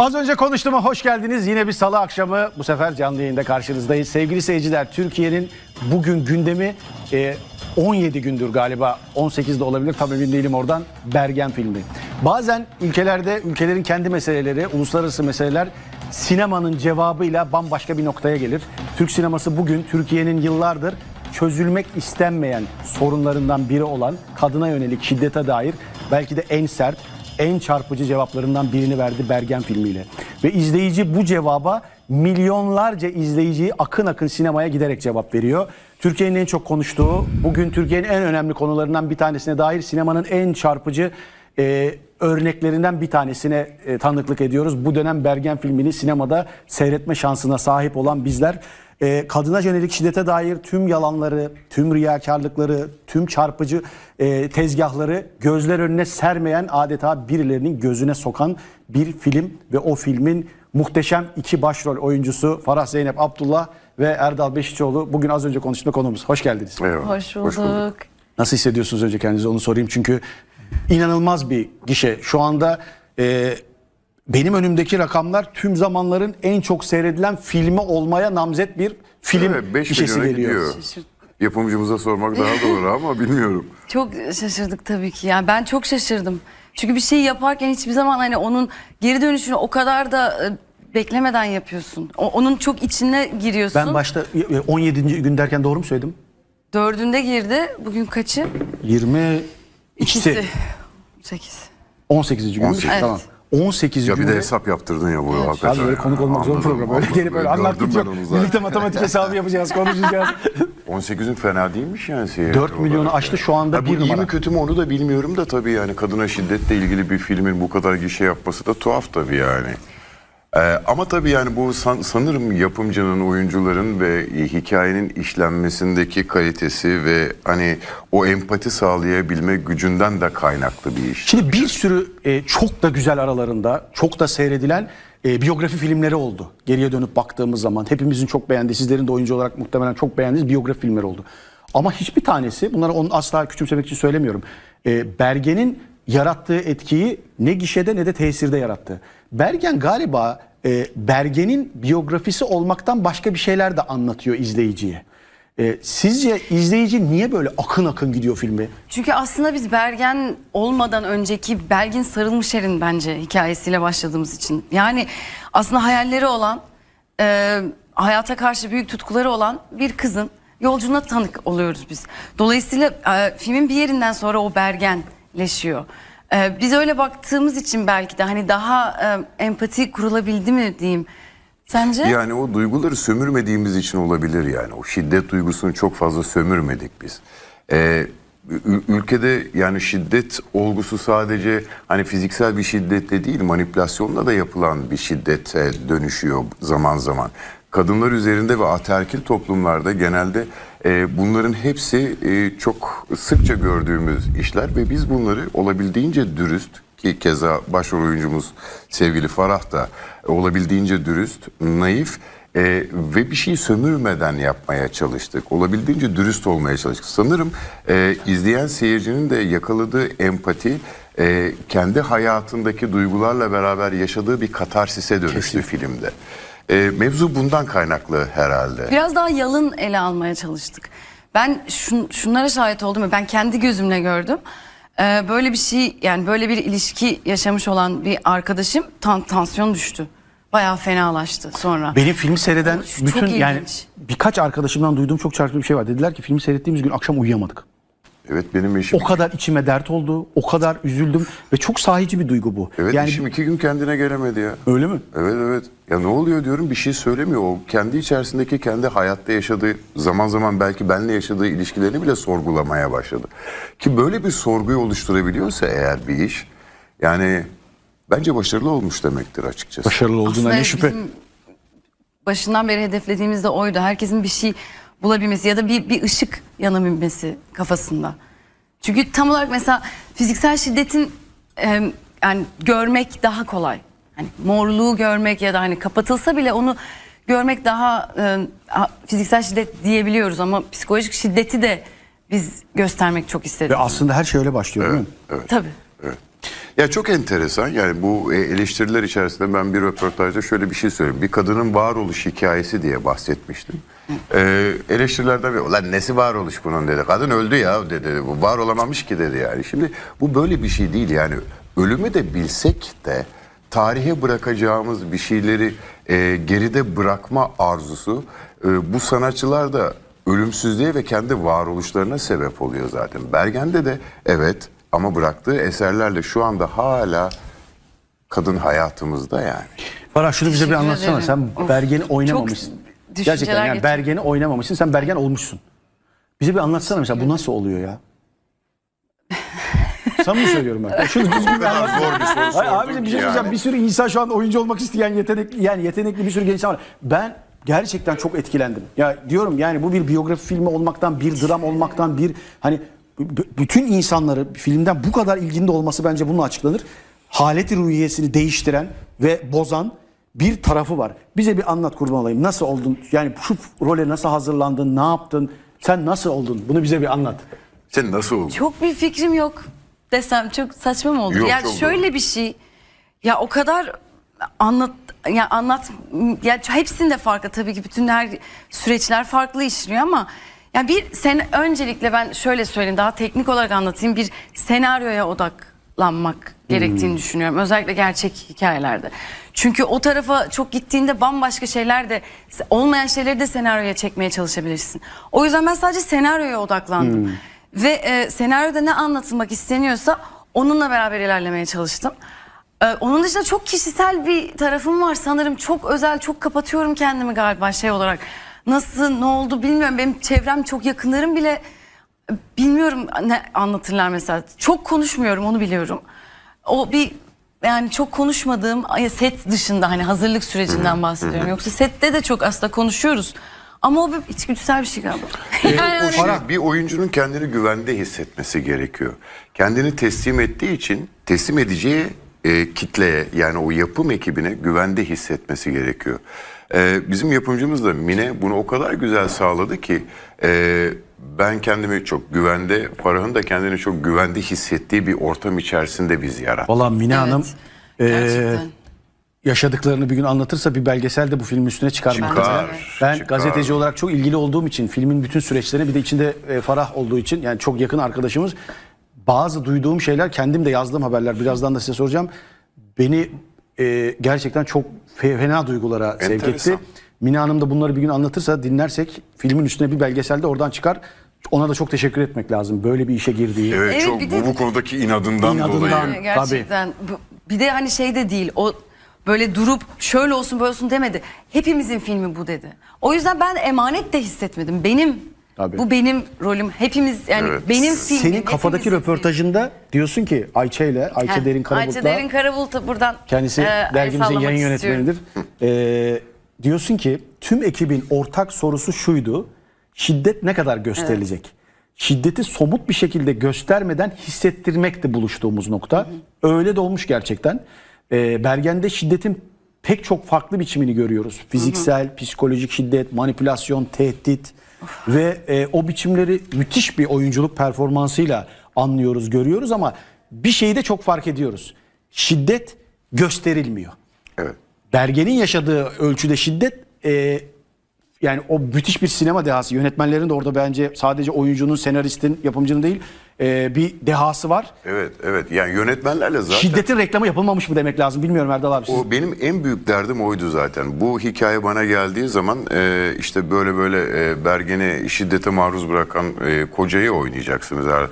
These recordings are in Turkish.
Az önce konuştuğuma hoş geldiniz. Yine bir salı akşamı bu sefer canlı yayında karşınızdayız. Sevgili seyirciler Türkiye'nin bugün gündemi e, 17 gündür galiba 18 de olabilir tam emin değilim oradan Bergen filmi. Bazen ülkelerde ülkelerin kendi meseleleri, uluslararası meseleler sinemanın cevabıyla bambaşka bir noktaya gelir. Türk sineması bugün Türkiye'nin yıllardır çözülmek istenmeyen sorunlarından biri olan kadına yönelik şiddete dair belki de en sert, en çarpıcı cevaplarından birini verdi Bergen filmiyle. Ve izleyici bu cevaba milyonlarca izleyiciyi akın akın sinemaya giderek cevap veriyor. Türkiye'nin en çok konuştuğu, bugün Türkiye'nin en önemli konularından bir tanesine dair sinemanın en çarpıcı e, örneklerinden bir tanesine e, tanıklık ediyoruz. Bu dönem Bergen filmini sinemada seyretme şansına sahip olan bizler e, kadına yönelik şiddete dair tüm yalanları, tüm riyakarlıkları, tüm çarpıcı e, tezgahları gözler önüne sermeyen adeta birilerinin gözüne sokan bir film ve o filmin muhteşem iki başrol oyuncusu Farah Zeynep Abdullah ve Erdal Beşikçioğlu bugün az önce konuştuğumuz konuğumuz. Hoş geldiniz. Eyvallah. Hoş bulduk. Nasıl hissediyorsunuz önce kendinizi onu sorayım çünkü inanılmaz bir gişe. Şu anda e, benim önümdeki rakamlar tüm zamanların en çok seyredilen filmi olmaya namzet bir film Evet, 5 gişesi milyona geliyor. gidiyor. Yapımcımıza sormak daha doğru ama bilmiyorum. Çok şaşırdık tabii ki. Yani ben çok şaşırdım. Çünkü bir şeyi yaparken hiçbir zaman hani onun geri dönüşünü o kadar da e, beklemeden yapıyorsun. O- onun çok içine giriyorsun. Ben başta e, 17. gün derken doğru mu söyledim? Dördünde girdi. Bugün kaçı? 20 İkisi. Sekiz. 18. gün. 18. Tamam. 18. Ya bir de hesap yaptırdın ya bu hakikaten. Abi böyle ya. konuk olmak zor program. Öyle anladım. gelip öyle Gördüm anlattıkça ben onu zaten. birlikte matematik hesabı yapacağız, konuşacağız. 18'in fena değilmiş yani seyir. 4 milyonu aştı şu anda Ha, bir iyi numara. mi kötü mü onu da bilmiyorum da tabii yani kadına şiddetle ilgili bir filmin bu kadar gişe yapması da tuhaf tabii yani. Ee, ama tabii yani bu san- sanırım yapımcının, oyuncuların ve hikayenin işlenmesindeki kalitesi ve hani o empati sağlayabilme gücünden de kaynaklı bir iş. Şimdi bir sürü e, çok da güzel aralarında, çok da seyredilen e, biyografi filmleri oldu. Geriye dönüp baktığımız zaman hepimizin çok beğendiği, sizlerin de oyuncu olarak muhtemelen çok beğendiğiniz biyografi filmleri oldu. Ama hiçbir tanesi, bunları onun asla küçümsemek için söylemiyorum. E, Bergen'in yarattığı etkiyi ne gişede ne de tesirde yarattı. Bergen galiba e, Bergen'in biyografisi olmaktan başka bir şeyler de anlatıyor izleyiciye. E, sizce izleyici niye böyle akın akın gidiyor filme? Çünkü aslında biz Bergen olmadan önceki Belgin Sarılmışer'in bence hikayesiyle başladığımız için. Yani aslında hayalleri olan, e, hayata karşı büyük tutkuları olan bir kızın yolculuğuna tanık oluyoruz biz. Dolayısıyla e, filmin bir yerinden sonra o Bergenleşiyor. E, biz öyle baktığımız için belki de hani daha e, empati kurulabildi mi diyeyim. Sence? Yani o duyguları sömürmediğimiz için olabilir yani. O şiddet duygusunu çok fazla sömürmedik biz. Ee, ül- ülkede yani şiddet olgusu sadece hani fiziksel bir şiddetle değil manipülasyonla da yapılan bir şiddete dönüşüyor zaman zaman. Kadınlar üzerinde ve ataerkil toplumlarda genelde e, bunların hepsi e, çok sıkça gördüğümüz işler ve biz bunları olabildiğince dürüst ki keza başrol oyuncumuz sevgili Farah da olabildiğince dürüst, naif e, ve bir şey sömürmeden yapmaya çalıştık. Olabildiğince dürüst olmaya çalıştık. Sanırım e, izleyen seyircinin de yakaladığı empati e, kendi hayatındaki duygularla beraber yaşadığı bir katarsise dönüştü filmde. E, mevzu bundan kaynaklı herhalde. Biraz daha yalın ele almaya çalıştık. Ben şun, şunlara şahit oldum ve ben kendi gözümle gördüm. Ee, böyle bir şey yani böyle bir ilişki yaşamış olan bir arkadaşım tan tansiyon düştü. Bayağı fenalaştı sonra. Benim filmi seyreden Çok bütün yani birkaç arkadaşımdan duyduğum çok çarpıcı bir şey var. Dediler ki filmi seyrettiğimiz gün akşam uyuyamadık. Evet benim eşim. O kadar içime dert oldu, o kadar üzüldüm ve çok sahici bir duygu bu. Evet yani eşim iki gün kendine gelemedi ya. öyle mi? Evet evet. Ya ne oluyor diyorum bir şey söylemiyor. O kendi içerisindeki kendi hayatta yaşadığı zaman zaman belki benle yaşadığı ilişkilerini bile sorgulamaya başladı. Ki böyle bir sorguyu oluşturabiliyorsa eğer bir iş yani bence başarılı olmuş demektir açıkçası. Başarılı olduğuna Aslında ne şüphe. bizim başından beri hedeflediğimiz de oydu. Herkesin bir şey bulabilmesi ya da bir, bir ışık yanabilmesi kafasında. Çünkü tam olarak mesela fiziksel şiddetin e, yani görmek daha kolay. Hani morluğu görmek ya da hani kapatılsa bile onu görmek daha e, fiziksel şiddet diyebiliyoruz ama psikolojik şiddeti de biz göstermek çok istedik. Ve aslında her şey öyle başlıyor değil mi? Tabii. Evet. Ya çok enteresan yani bu e, eleştiriler içerisinde ben bir röportajda şöyle bir şey söyleyeyim. Bir kadının varoluş hikayesi diye bahsetmiştim. Ee, eleştirilerden bir ulan nesi varoluş bunun dedi. Kadın öldü ya dedi. Bu var olamamış ki dedi yani. Şimdi bu böyle bir şey değil yani. Ölümü de bilsek de tarihe bırakacağımız bir şeyleri e, geride bırakma arzusu e, bu sanatçılar da ölümsüzlüğe ve kendi varoluşlarına sebep oluyor zaten. Bergen'de de evet ama bıraktığı eserlerle şu anda hala kadın hayatımızda yani. Farah şunu bize bir Teşekkür anlatsana. ederim. Sen Of, Bergen'i oynamamışsın. düşünceler Gerçekten yani getirdim. Bergen'i oynamamışsın. Sen Bergen olmuşsun. Bize bir anlatsana mesela bu nasıl oluyor ya? Samimi söylüyorum ben. Şunu düzgün bir anlat. zor bir soru Hayır sordun abicim bir ki şey söyleyeceğim. yani. Bir sürü insan şu an oyuncu olmak isteyen yetenekli yani yetenekli bir sürü genç insan var. Ben gerçekten çok etkilendim. Ya diyorum yani bu bir biyografi filmi olmaktan, bir dram olmaktan, bir hani bütün insanları filmden bu kadar ilginde olması bence bununla açıklanır. Haleti ruhiyesini değiştiren ve bozan bir tarafı var. Bize bir anlat kurban olayım. Nasıl oldun? Yani şu role nasıl hazırlandın? Ne yaptın? Sen nasıl oldun? Bunu bize bir anlat. Sen nasıl oldun? Çok bir fikrim yok desem çok saçma mı olur? Yok, yani şöyle bir şey ya o kadar anlat ya anlat ya hepsinde farklı tabii ki bütün her süreçler farklı işliyor ama ya bir sen öncelikle ben şöyle söyleyeyim daha teknik olarak anlatayım bir senaryoya odaklanmak gerektiğini düşünüyorum özellikle gerçek hikayelerde. Çünkü o tarafa çok gittiğinde bambaşka şeyler de olmayan şeyleri de senaryoya çekmeye çalışabilirsin. O yüzden ben sadece senaryoya odaklandım. Ve e, senaryoda ne anlatılmak isteniyorsa onunla beraber ilerlemeye çalıştım. E, onun dışında çok kişisel bir tarafım var sanırım. Çok özel, çok kapatıyorum kendimi galiba şey olarak. Nasıl, ne oldu bilmiyorum. Benim çevrem çok yakınlarım bile bilmiyorum ne anlatırlar mesela. Çok konuşmuyorum onu biliyorum. O bir yani çok konuşmadığım set dışında hani hazırlık sürecinden bahsediyorum. Yoksa sette de çok aslında konuşuyoruz. Ama o bir içgüdüsel bir şey galiba. Yani O şey, bir oyuncunun kendini güvende hissetmesi gerekiyor. Kendini teslim ettiği için teslim edeceği e, kitleye yani o yapım ekibine güvende hissetmesi gerekiyor. E, bizim yapımcımız da Mine bunu o kadar güzel sağladı ki e, ben kendimi çok güvende, Farah'ın da kendini çok güvende hissettiği bir ortam içerisinde biz yarattık. Valla Mine Hanım Evet, e, gerçekten. yaşadıklarını bir gün anlatırsa bir belgesel de bu filmin üstüne çıkar. Çıkar, muhtemelen. Ben çıkar. gazeteci olarak çok ilgili olduğum için filmin bütün süreçlerine bir de içinde e, Farah olduğu için yani çok yakın arkadaşımız bazı duyduğum şeyler kendim de yazdığım haberler birazdan da size soracağım. Beni e, gerçekten çok fe- fena duygulara sevk etti. Mine Hanım da bunları bir gün anlatırsa dinlersek filmin üstüne bir belgesel de oradan çıkar. Ona da çok teşekkür etmek lazım böyle bir işe girdiği. Evet, Evet, çok bir bu, de- bu konudaki inadından, İnadından. dolayı. Gerçekten. Bu- Bir de hani şey de değil. O böyle durup şöyle olsun böyle olsun demedi. Hepimizin filmi bu dedi. O yüzden ben emanet de hissetmedim. Benim Tabii. bu benim rolüm. Hepimiz yani Evet. benim filmim. Senin kafadaki hepimizin röportajında diyorsun ki Ayça ile filmi. Ayça Heh, Derin Karabulut'la Ayça Derin Karabulut'a buradan kendisi e, el dergimizin sallamak yayın istiyorum. yönetmenidir. Ee, diyorsun ki tüm ekibin ortak sorusu şuydu. Şiddet ne kadar gösterilecek? Şiddeti somut bir şekilde göstermeden hissettirmekti buluştuğumuz nokta. Öyle de olmuş gerçekten. Ee, Bergen'de şiddetin pek çok farklı biçimini görüyoruz. Fiziksel, psikolojik şiddet, manipülasyon, tehdit ve e, o biçimleri müthiş bir oyunculuk performansıyla anlıyoruz, görüyoruz ama bir şeyi de çok fark ediyoruz. Şiddet gösterilmiyor. Evet. Bergen'in yaşadığı ölçüde şiddet e, yani o müthiş bir sinema dehası. Yönetmenlerin de orada bence sadece oyuncunun, senaristin, yapımcının değil e, bir dehası var. Evet, evet. Yani yönetmenlerle zaten Şiddetin reklamı yapılmamış mı demek lazım bilmiyorum Erdal abi. Siz. O benim en büyük derdim oydu zaten. Bu hikaye bana geldiği zaman e, işte böyle böyle e, Bergen'i şiddete maruz bırakan e, kocayı oynayacaksınız. Ya,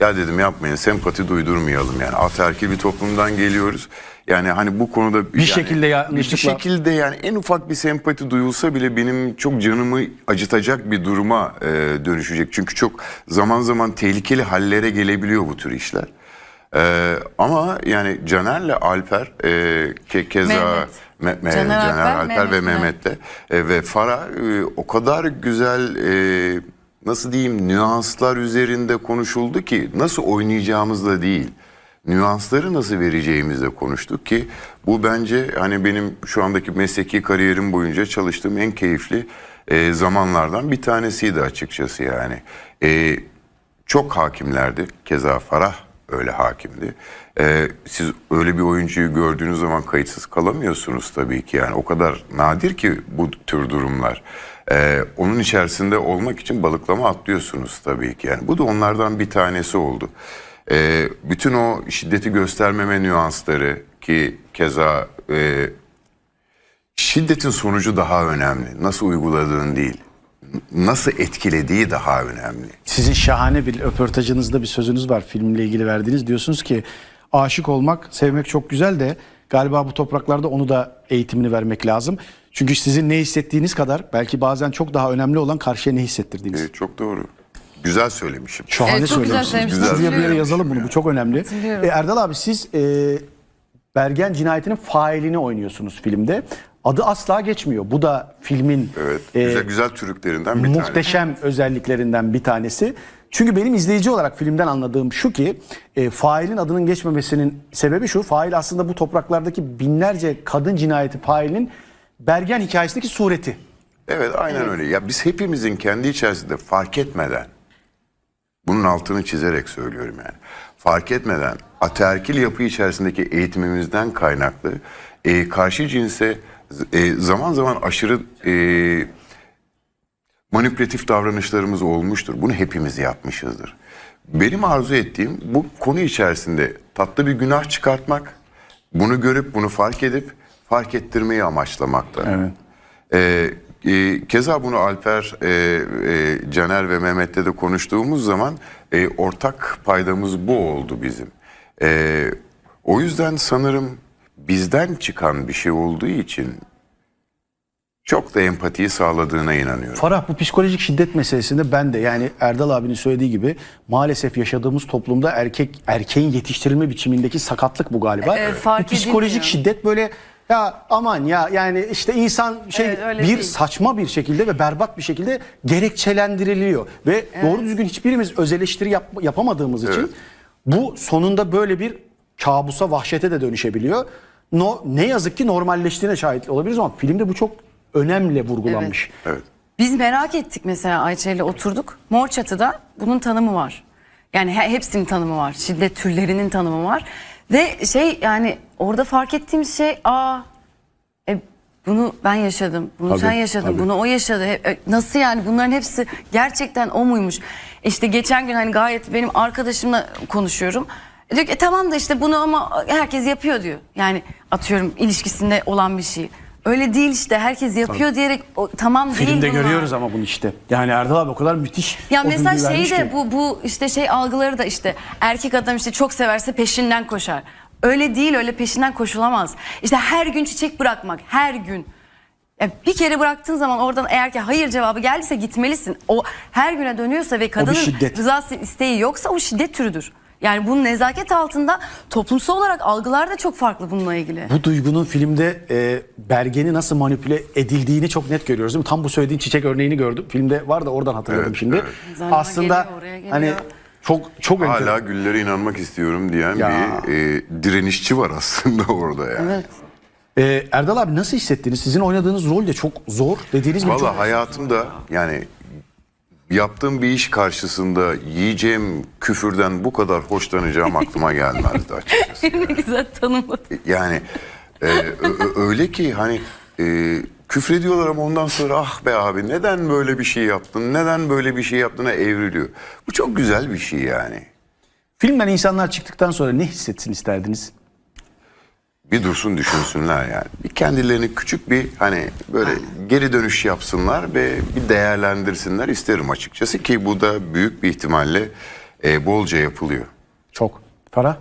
ya dedim yapmayın sempati duydurmayalım yani. Ataerkil bir toplumdan geliyoruz. Yani hani bu konuda Bir şekilde bir yanlışlıkla- şekilde yani en ufak bir sempati duyulsa bile benim çok canımı acıtacak bir duruma e, dönüşecek. Çünkü çok zaman zaman tehlikeli hallere gelebiliyor bu tür işler. Ee, ama yani Caner'le Alper e, ke, keza Mehmet. Me- Me- Caner Caner, Alper, Alper, ve Mehmet. Mehmet'le e, ve Farah e, o kadar güzel e, nasıl diyeyim nüanslar üzerinde konuşuldu ki nasıl oynayacağımızla değil nüansları nasıl vereceğimizle konuştuk ki bu bence hani benim şu andaki mesleki kariyerim boyunca çalıştığım en keyifli e, zamanlardan bir tanesiydi açıkçası yani. E, çok hakimlerdi keza Farah öyle hakimdi. Ee, siz öyle bir oyuncuyu gördüğünüz zaman kayıtsız kalamıyorsunuz tabii ki yani o kadar nadir ki bu tür durumlar. Ee, onun içerisinde olmak için balıklama atlıyorsunuz tabii ki yani bu da onlardan bir tanesi oldu. Ee, bütün o şiddeti göstermeme nüansları ki keza e, şiddetin sonucu daha önemli. Nasıl uyguladığın değil. Nasıl etkilediği daha önemli. Sizin şahane bir röportajınızda bir sözünüz var filmle ilgili verdiğiniz. Diyorsunuz ki aşık olmak, sevmek çok güzel de galiba bu topraklarda onu da eğitimini vermek lazım. Çünkü sizin ne hissettiğiniz kadar belki bazen çok daha önemli olan karşıya ne hissettirdiğiniz. Evet, çok doğru. Güzel söylemişim. Şahane Evet, çok güzel söylemişsiniz. Şuraya bir yere yazalım bunu. Bu çok önemli. E, Erdal abi siz e, Bergen cinayetinin failini oynuyorsunuz filmde. Adı asla geçmiyor. Bu da filmin Evet. e, güzel güzel türlükterinden bir tanesi. muhteşem özelliklerinden bir tanesi. Çünkü benim izleyici olarak filmden anladığım şu ki e, failin adının geçmemesinin sebebi şu. Fail aslında bu topraklardaki binlerce kadın cinayeti failinin Bergen hikayesindeki sureti. Evet aynen öyle. Ya biz hepimizin kendi içerisinde fark etmeden bunun altını çizerek söylüyorum yani. Fark etmeden ataerkil yapı içerisindeki eğitimimizden kaynaklı e, karşı cinse e, zaman zaman aşırı e, manipülatif davranışlarımız olmuştur. Bunu hepimiz yapmışızdır. Benim arzu ettiğim bu konu içerisinde tatlı bir günah çıkartmak, bunu görüp bunu fark edip fark ettirmeyi amaçlamakta. Evet. Ee, e, keza bunu Alper, e, e, Caner ve Mehmet'te de konuştuğumuz zaman e, ortak paydamız bu oldu bizim. E, o yüzden sanırım bizden çıkan bir şey olduğu için çok da empatiyi sağladığına inanıyorum. Farah bu psikolojik şiddet meselesinde ben de yani Erdal abinin söylediği gibi maalesef yaşadığımız toplumda erkek erkeğin yetiştirilme biçimindeki sakatlık bu galiba. Evet, fark bu psikolojik edilmiyor. şiddet böyle ya aman ya yani işte insan şey Evet, bir değil. saçma bir şekilde ve berbat bir şekilde gerekçelendiriliyor ve doğru düzgün hiçbirimiz öz eleştiri yap- yapamadığımız için Evet. bu sonunda böyle bir kabusa vahşete de dönüşebiliyor. No, ne yazık ki normalleştiğine şahit olabiliriz ama filmde bu çok önemli vurgulanmış. Evet. Biz merak ettik mesela Ayça ile oturduk. Mor Çatı'da bunun tanımı var. Yani he- hepsinin tanımı var. Şiddet türlerinin tanımı var. Ve şey yani orada fark ettiğimiz şey aa e, bunu ben yaşadım. Bunu Tabii, sen yaşadın. tabii. Bunu o yaşadı. E, Nasıl yani bunların hepsi gerçekten o muymuş? İşte geçen gün hani gayet benim arkadaşımla konuşuyorum. E Diyor ki "E tamam da işte bunu ama herkes yapıyor diyor. Yani atıyorum ilişkisinde olan bir şey. Öyle değil işte herkes yapıyor diyerek o, tamam değil Filmde bunlar. görüyoruz ama bunu işte. Yani Erdal abi o kadar müthiş. Ya o mesela şey vermiş de bu bu işte şey algıları da işte erkek adam işte çok severse peşinden koşar. Öyle değil öyle peşinden koşulamaz. İşte her gün çiçek bırakmak her gün. Ya bir kere bıraktığın zaman oradan eğer ki hayır cevabı geldiyse gitmelisin. O her güne dönüyorsa ve kadının şiddet. rızası isteği yoksa o şiddet türüdür. Yani bunun nezaket altında toplumsal olarak algılar da çok farklı bununla ilgili. Bu duygunun filmde e, Bergen'i nasıl manipüle edildiğini çok net görüyoruz değil mi? Tam bu söylediğin çiçek örneğini gördüm. Filmde var da oradan hatırladım Evet, şimdi. evet. Aslında geliyor, oraya geliyor. hani çok çok Hala enteresan. güllere inanmak istiyorum diyen Ya. bir e, direnişçi var aslında orada yani. Evet. E, Erdal abi nasıl hissettiniz? Sizin oynadığınız rol de çok zor. Dediğiniz gibi çok... Valla hayatımda yani yaptığım bir iş karşısında yiyeceğim küfürden bu kadar hoşlanacağım aklıma gelmezdi açıkçası. ne güzel tanımladın. Yani e, ö- ö- öyle ki hani e, küfrediyorlar ama ondan sonra ah be abi neden böyle bir şey yaptın, neden böyle bir şey yaptığına evriliyor. Bu çok güzel bir şey yani. Filmden insanlar çıktıktan sonra ne hissetsin isterdiniz? Bir dursun düşünsünler yani. Bir kendilerini küçük bir hani böyle geri dönüş yapsınlar ve bir değerlendirsinler isterim açıkçası ki bu da büyük bir ihtimalle e, bolca yapılıyor. Çok. Farah?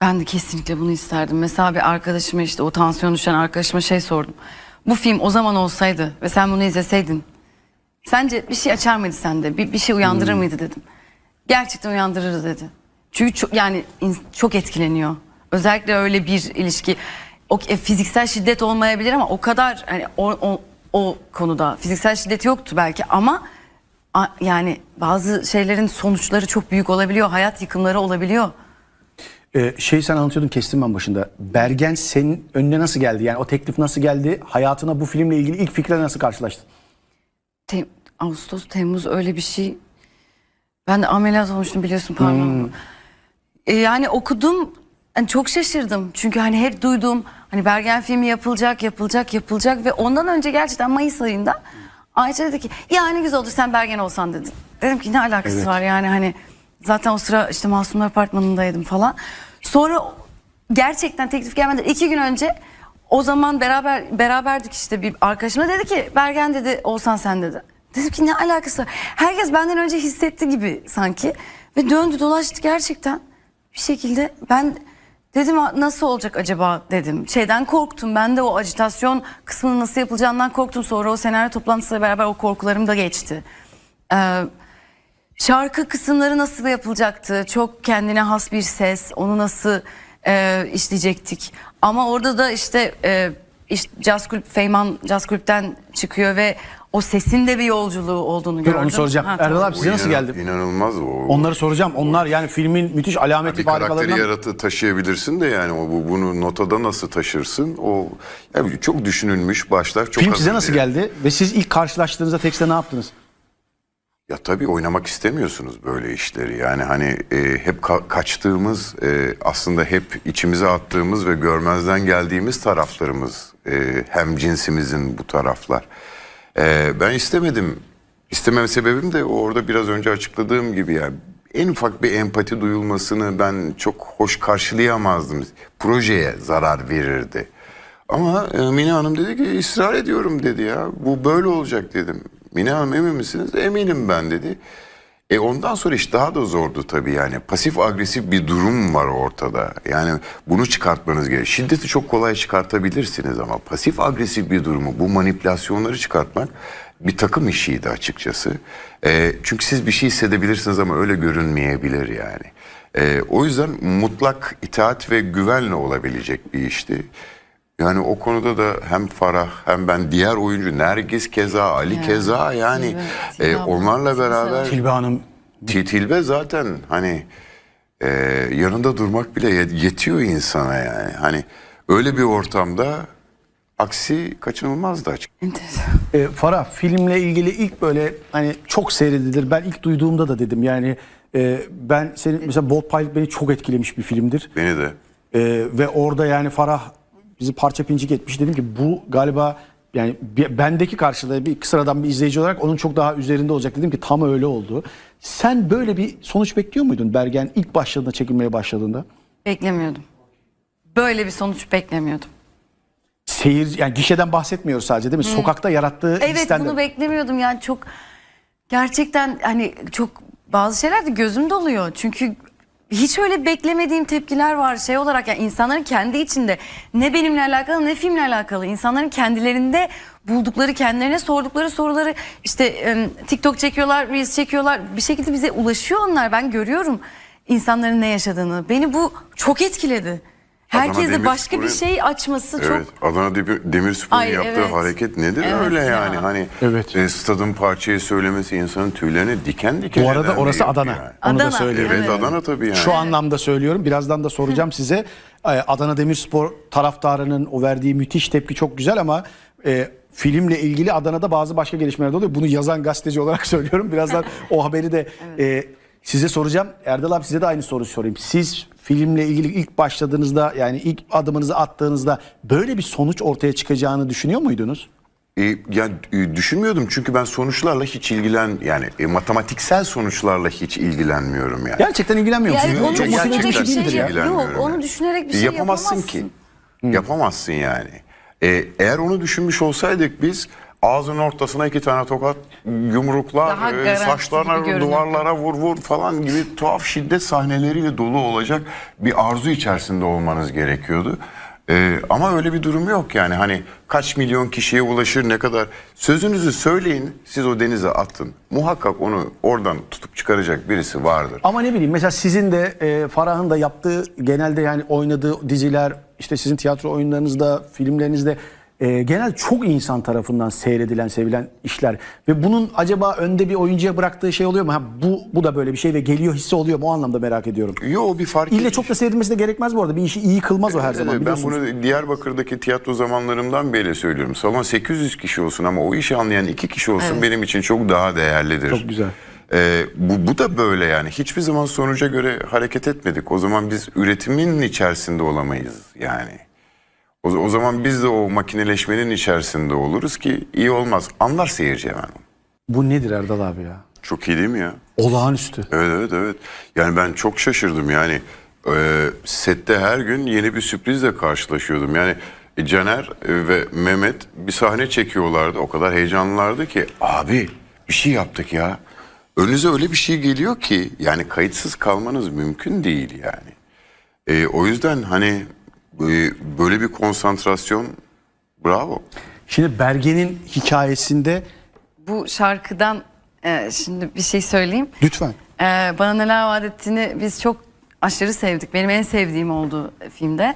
Ben de kesinlikle bunu isterdim. Mesela bir arkadaşıma işte o tansiyon düşen arkadaşıma şey sordum. Bu film o zaman olsaydı ve sen bunu izleseydin. Sence bir şey açar mıydı sende? Bir, bir şey uyandırır mıydı dedim. Gerçekten uyandırırdı dedi. Çünkü çok, yani in- çok etkileniyor. Özellikle öyle bir ilişki. O e, fiziksel şiddet olmayabilir ama o kadar hani o, o, o konuda fiziksel şiddet yoktu belki ama a- yani bazı şeylerin sonuçları çok büyük olabiliyor. Hayat yıkımları olabiliyor. Ee, şey sen anlatıyordun kestim ben başında. Bergen senin önüne nasıl geldi? Yani o teklif nasıl geldi? Hayatına bu filmle ilgili ilk fikre nasıl karşılaştın? Tem- Ağustos, Temmuz öyle bir şey. Ben de ameliyat olmuştum biliyorsun parmağımı. E, yani okudum yani çok şaşırdım. Çünkü hani hep duydum hani Bergen filmi yapılacak, yapılacak, yapılacak ve ondan önce gerçekten Mayıs ayında Ayça dedi ki ya ne güzel olur sen Bergen olsan dedi. Dedim ki ne alakası Evet. var yani hani zaten o sıra işte Masumlar Apartmanı'ndaydım falan. Sonra gerçekten teklif gelmeden iki gün önce o zaman beraber beraberdik işte bir arkadaşımla dedi ki Bergen dedi olsan sen dedi. Dedim ki ne alakası var? Herkes benden önce hissetti gibi sanki. Ve döndü dolaştı gerçekten bir şekilde. Ben dedim "Ha, nasıl olacak acaba dedim. Şeyden korktum. Ben de o ajitasyon kısmının nasıl yapılacağından korktum. Sonra o senaryo toplantısıyla beraber o korkularım da geçti. Ee, Şarkı kısımları nasıl yapılacaktı? Çok kendine has bir ses. Onu nasıl e, işleyecektik? Ama orada da işte, e, işte Jazz Kulüp, Feyman Jazz Kulüp'ten çıkıyor ve o sesin de bir yolculuğu olduğunu Dur gördüm. onu soracağım. Ha, Erdal tamam. abi size nasıl geldi? İnanılmaz o. Onları soracağım. Onlar yani filmin müthiş alameti bir karakteri farikalarından. yaratı taşıyabilirsin de yani o bu, bunu notada nasıl taşırsın? O yani çok düşünülmüş başlar çok Film size nasıl yani. geldi ve siz ilk karşılaştığınızda tekste ne yaptınız? Ya tabii oynamak istemiyorsunuz böyle işleri. Yani hani e, hep ka- kaçtığımız, e, aslında hep içimize attığımız ve görmezden geldiğimiz taraflarımız. E, hem cinsimizin bu taraflar. E, ben istemedim. İstemem sebebim de orada biraz önce açıkladığım gibi yani en ufak bir empati duyulmasını ben çok hoş karşılayamazdım. Projeye zarar verirdi. Ama e, Mine Hanım dedi ki ısrar ediyorum dedi ya. Bu böyle olacak dedim. Mine Hanım emin misiniz? Eminim ben dedi. E ondan sonra iş daha da zordu tabii yani. Pasif agresif bir durum var ortada. Yani bunu çıkartmanız gerekiyor. Şiddeti çok kolay çıkartabilirsiniz ama pasif agresif bir durumu, bu manipülasyonları çıkartmak bir takım işiydi açıkçası. E, çünkü siz bir şey hissedebilirsiniz ama öyle görünmeyebilir yani. E, o yüzden mutlak itaat ve güvenle olabilecek bir işti. Yani o konuda da hem Farah hem ben diğer oyuncu Nergis keza Ali Evet, keza yani Tilbe, e, onlarla beraber. Tilbe Hanım Ti- Tilbe zaten hani e, yanında durmak bile yet- yetiyor insana yani. Hani öyle bir ortamda aksi kaçınılmazdı açık. E, Farah filmle ilgili ilk böyle hani çok seyredilir. Ben ilk duyduğumda da dedim yani e, ben senin mesela Bolt Pilot beni çok etkilemiş bir filmdir. Beni de. E, ve orada yani Farah bizi parça pincik etmiş. Dedim ki bu galiba yani bendeki karşılığı bir sıradan bir izleyici olarak onun çok daha üzerinde olacak. Dedim ki tam öyle oldu. Sen böyle bir sonuç bekliyor muydun Bergen ilk başladığında çekilmeye başladığında? Beklemiyordum. Böyle bir sonuç beklemiyordum. Seyir yani gişeden bahsetmiyoruz sadece değil mi? Sokakta yarattığı Evet histen de- bunu beklemiyordum yani çok gerçekten hani çok bazı şeyler de gözüm doluyor. Çünkü hiç öyle beklemediğim tepkiler var şey olarak yani insanların kendi içinde ne benimle alakalı ne filmle alakalı insanların kendilerinde buldukları kendilerine sordukları soruları işte TikTok çekiyorlar, Reels çekiyorlar bir şekilde bize ulaşıyor onlar ben görüyorum insanların ne yaşadığını. Beni bu çok etkiledi. Herkese Demirspor'un- başka bir şey açması çok Evet, Adana Demir, Demirspor'un Ay, yaptığı evet. hareket nedir Evet öyle ya. yani hani Evet. e, stadın parçayı söylemesi insanın tüylerini diken diken Bu arada eden bir orası yapı Adana. yani. Onu da Adana, söyleyeyim. Evet, Evet. Adana tabii yani. Şu anlamda söylüyorum. Birazdan da soracağım size. Ee, Adana Demirspor taraftarının o verdiği müthiş tepki çok güzel ama e, filmle ilgili Adana'da bazı başka gelişmeler de oluyor. Bunu yazan gazeteci olarak söylüyorum. Birazdan o haberi de e, size soracağım. Erdal abi size de aynı soruyu sorayım. Siz filmle ilgili ilk başladığınızda yani ilk adımınızı attığınızda böyle bir sonuç ortaya çıkacağını düşünüyor muydunuz? E, ya e, düşünmüyordum çünkü ben sonuçlarla hiç ilgilen yani e, matematiksel sonuçlarla hiç ilgilenmiyorum yani. Gerçekten ilgilenmiyor Yani musunuz? onu Çok motive edici bir şey ya. yap- ilgilenmiyorum Yok, onu yani. düşünerek bir şey yapamazsın yapamazsın. ki. Yapamazsın yani. E, eğer onu düşünmüş olsaydık biz ağzının ortasına iki tane tokat, yumruklar, e, saçlarına duvarlara vur vur falan gibi tuhaf şiddet sahneleriyle dolu olacak bir arzu içerisinde olmanız gerekiyordu. E, ama öyle bir durum yok yani hani kaç milyon kişiye ulaşır ne kadar sözünüzü söyleyin siz o denize atın muhakkak onu oradan tutup çıkaracak birisi vardır. Ama ne bileyim mesela sizin de e, Farah'ın da yaptığı genelde yani oynadığı diziler işte sizin tiyatro oyunlarınızda filmlerinizde e, genel çok insan tarafından seyredilen sevilen işler ve bunun acaba önde bir oyuncuya bıraktığı şey oluyor mu? Ha, bu bu da böyle bir şey ve geliyor hissi oluyor mu? O anlamda merak ediyorum. Yo bir fark İlle çok da seyredilmesi de gerekmez bu arada. Bir işi iyi kılmaz o her zaman Evet, ben biliyorsunuz. bunu Diyarbakır'daki tiyatro zamanlarımdan beri söylüyorum. Salon 800 kişi olsun ama o işi anlayan iki kişi olsun benim için çok daha değerlidir. Çok güzel. Ee, bu, bu da böyle yani. Hiçbir zaman sonuca göre hareket etmedik. O zaman biz üretimin içerisinde olamayız yani. O, o zaman biz de o makineleşmenin içerisinde oluruz ki iyi olmaz. Anlar seyirci hemen. Bu nedir Erdal abi ya? Çok iyi değil mi ya? Olağanüstü. Evet evet evet. Yani ben çok şaşırdım yani. e, sette her gün yeni bir sürprizle karşılaşıyordum. Yani e, Caner ve Mehmet bir sahne çekiyorlardı. O kadar heyecanlılardı ki abi bir şey yaptık ya. Önünüze öyle bir şey geliyor ki yani kayıtsız kalmanız mümkün değil yani. E, o yüzden hani böyle bir konsantrasyon bravo. Şimdi Bergen'in hikayesinde Bu şarkıdan e, şimdi bir şey söyleyeyim. lütfen. Ee, Bana Neler Vaat Ettiğini biz çok aşırı sevdik. Benim en sevdiğim oldu filmde.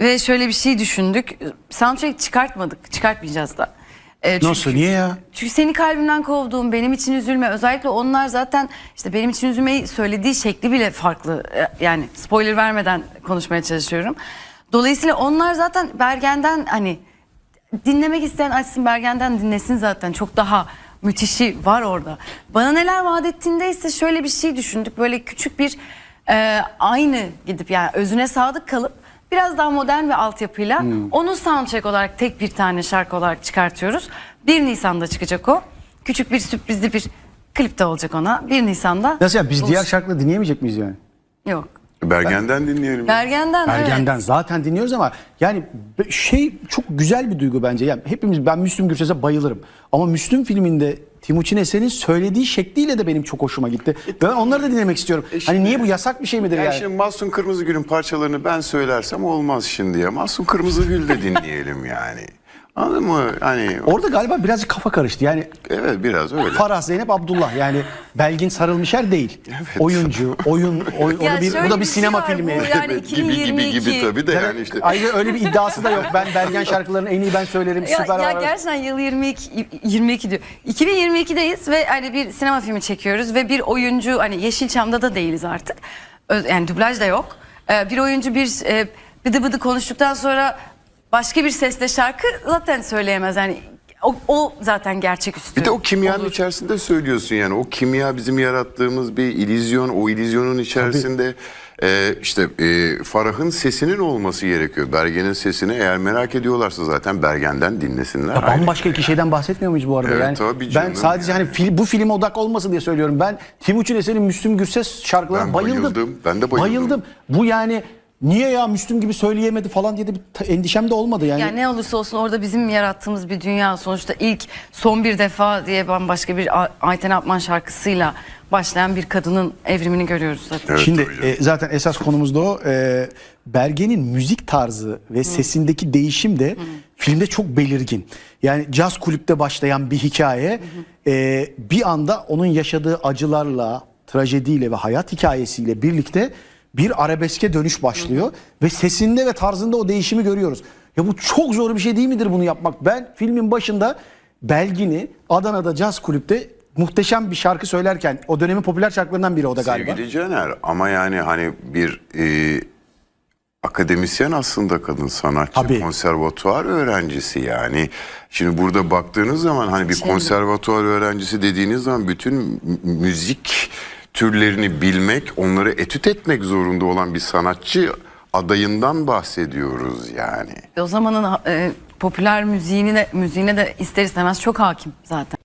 Ve şöyle bir şey düşündük. Soundtrack çıkartmadık. Çıkartmayacağız da. Ee, çünkü- Nasıl niye ya? Çünkü seni kalbimden kovduğum, benim için üzülme. Özellikle onlar zaten işte benim için üzülmeyi söylediği şekli bile farklı. Ee, Yani spoiler vermeden konuşmaya çalışıyorum. Dolayısıyla onlar zaten Bergen'den hani dinlemek isteyen açsın Bergen'den dinlesin zaten. Çok daha müthişi var orada. Bana neler vaat ettiğinde ise şöyle bir şey düşündük. Böyle küçük bir e, aynı gidip yani özüne sadık kalıp biraz daha modern bir altyapıyla onu soundtrack olarak tek bir tane şarkı olarak çıkartıyoruz. 1 Nisan'da çıkacak o. Küçük bir sürprizli bir klip de olacak ona. 1 Nisan'da. Nasıl ya biz Buluş- diğer şarkıları dinleyemeyecek miyiz yani? Yok. Bergen'den dinleyelim. Bergen'den, Bergen'den evet. zaten dinliyoruz ama yani şey çok güzel bir duygu bence. Yani hepimiz ben Müslüm Gürses'e bayılırım. Ama Müslüm filminde Timuçin Esen'in söylediği şekliyle de benim çok hoşuma gitti. Ben onları da dinlemek istiyorum. hani niye bu yasak bir şey midir Ya yani? şimdi Mahsun Kırmızıgül'ün parçalarını ben söylersem olmaz şimdi ya. Mahsun Kırmızıgül de dinleyelim yani. Anladın mı? Hani Orada galiba birazcık kafa karıştı. Yani evet biraz öyle. Farah Zeynep Abdullah yani Belgin Sarılmışer değil. Oyuncu, oyun, oy, Ya onu bir, bu şöyle da bir şey sinema var, filmi. bu yani Evet, gibi gibi 2022. gibi tabii de Yani işte. Ayrıca öyle bir iddiası da yok. Ben Bergen şarkılarını en iyi ben söylerim. Ya, süper ya var. gerçekten yıl 22 22 diyor. 2022'deyiz ve hani bir sinema filmi çekiyoruz ve bir oyuncu hani Yeşilçam'da da değiliz artık. Ö- Yani dublaj da yok. Ee, bir oyuncu bir e, bıdı bıdı konuştuktan sonra başka bir sesle şarkı zaten söyleyemez. Yani o, o zaten gerçeküstü. Bir de o kimyanın olur. içerisinde söylüyorsun yani. O kimya bizim yarattığımız bir illüzyon. O illüzyonun içerisinde e, işte e, Farah'ın sesinin olması gerekiyor. Bergen'in sesini eğer merak ediyorlarsa zaten Bergen'den dinlesinler. Ya bambaşka iki şeyden bahsetmiyor muyuz bu arada? Evet, yani tabii ben sadece yani. hani fil, bu film odak olmasın diye söylüyorum. Ben Timuçin Esen'in Müslüm Gürses şarkılarına Ben bayıldım. bayıldım, ben de bayıldım. Bu yani niye ya Müslüm gibi söyleyemedi falan diye de bir endişem de olmadı yani. Yani ne olursa olsun orada bizim yarattığımız bir dünya sonuçta ilk son bir defa diye bambaşka bir Ayten Apman şarkısıyla başlayan bir kadının evrimini görüyoruz zaten. Evet, Şimdi e, zaten esas konumuz da o. E, Bergen'in müzik tarzı ve sesindeki değişim de filmde çok belirgin. Yani caz kulüpte başlayan bir hikaye e, bir anda onun yaşadığı acılarla, trajediyle ve hayat hikayesiyle birlikte bir arabeske dönüş başlıyor ve sesinde ve tarzında o değişimi görüyoruz. Ya bu çok zor bir şey değil midir bunu yapmak? Ben filmin başında Belgin'i Adana'da caz kulüpte muhteşem bir şarkı söylerken o dönemin popüler şarkılarından biri o da galiba. Sevgili Caner ama yani hani bir e, akademisyen aslında kadın sanatçı, Tabii. konservatuvar öğrencisi yani. Şimdi burada baktığınız zaman hani bir Şey- konservatuvar öğrencisi dediğiniz zaman bütün mü- müzik türlerini bilmek, onları etüt etmek zorunda olan bir sanatçı adayından bahsediyoruz yani. O zamanın e, popüler müziğine müziğine de ister istemez çok hakim zaten.